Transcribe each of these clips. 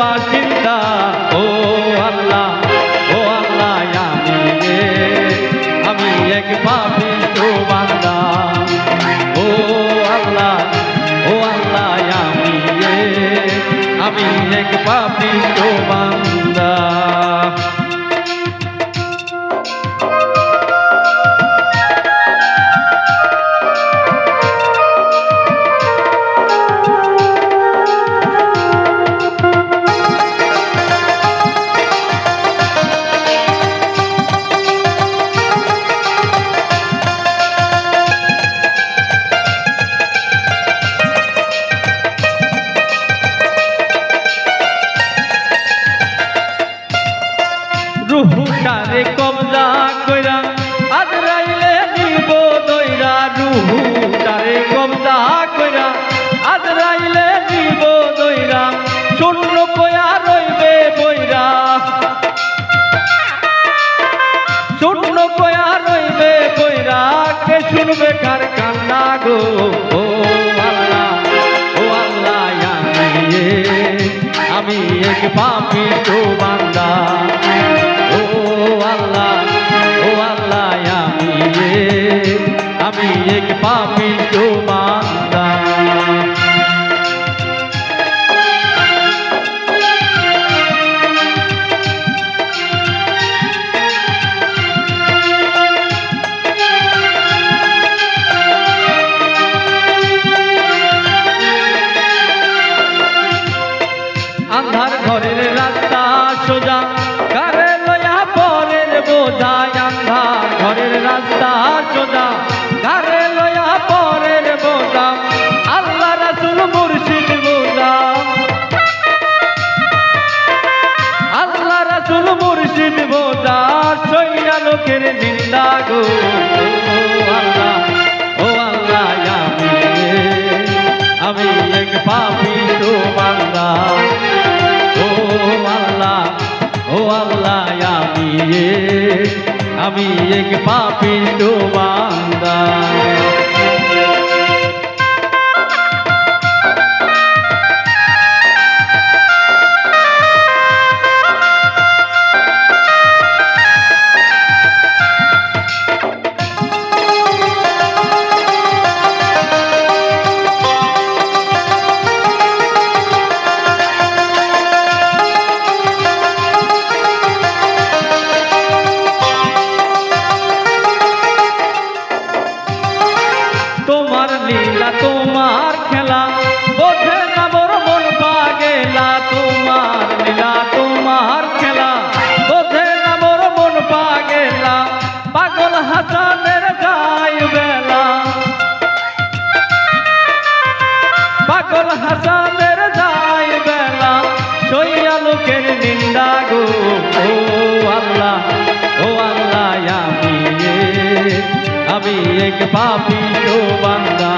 বাসিন্দা। ও আল্লাহ ও আল্লাহ, আমি আমি এক পাপি তো বান্দা ও আল্লাহ ও আল্লাহ, আমি আমি এক পাপি তো বান্দা কইরা আজরাইলে নিব দইরা শূন্য কয়া রইবে বইরা। শূন্য কয়া রইবে বইরা কে শুনবে কার গো? ও আল্লাহ ও আল্লাহ আমি এক, পাপি তো বান্দা। ও আল্লাহ ও আল্লাহ আমি আমি এক পাপি তো নিন্দা গো আল্লাহ, ও আল্লাহ, আমি আমি এক পাপি তো বান্দা ও আল্লাহ ও আল্লাহ, আমি আমি এক পাপি খেলা। বোঝে না মোর মন পাগেলা, তোমার লীলা, তোমার খেলা। বোঝে না মোর মন পাগেলা, পাগল হাসানের যাই বেলা। পাগল হাসানের যাই বেলা, সইয়া লোকের নিন্দা গো। ও আল্লাহ ও আল্লাহ, আমি আমি এক পাপি তো বান্দা।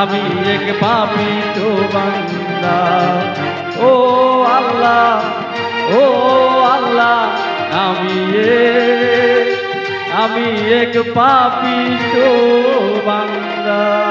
আমি এক পাপি তো বান্দা। ও আল্লাহ ও আল্লাহ, আমি এ, আমি এক পাপি তো বান্দা।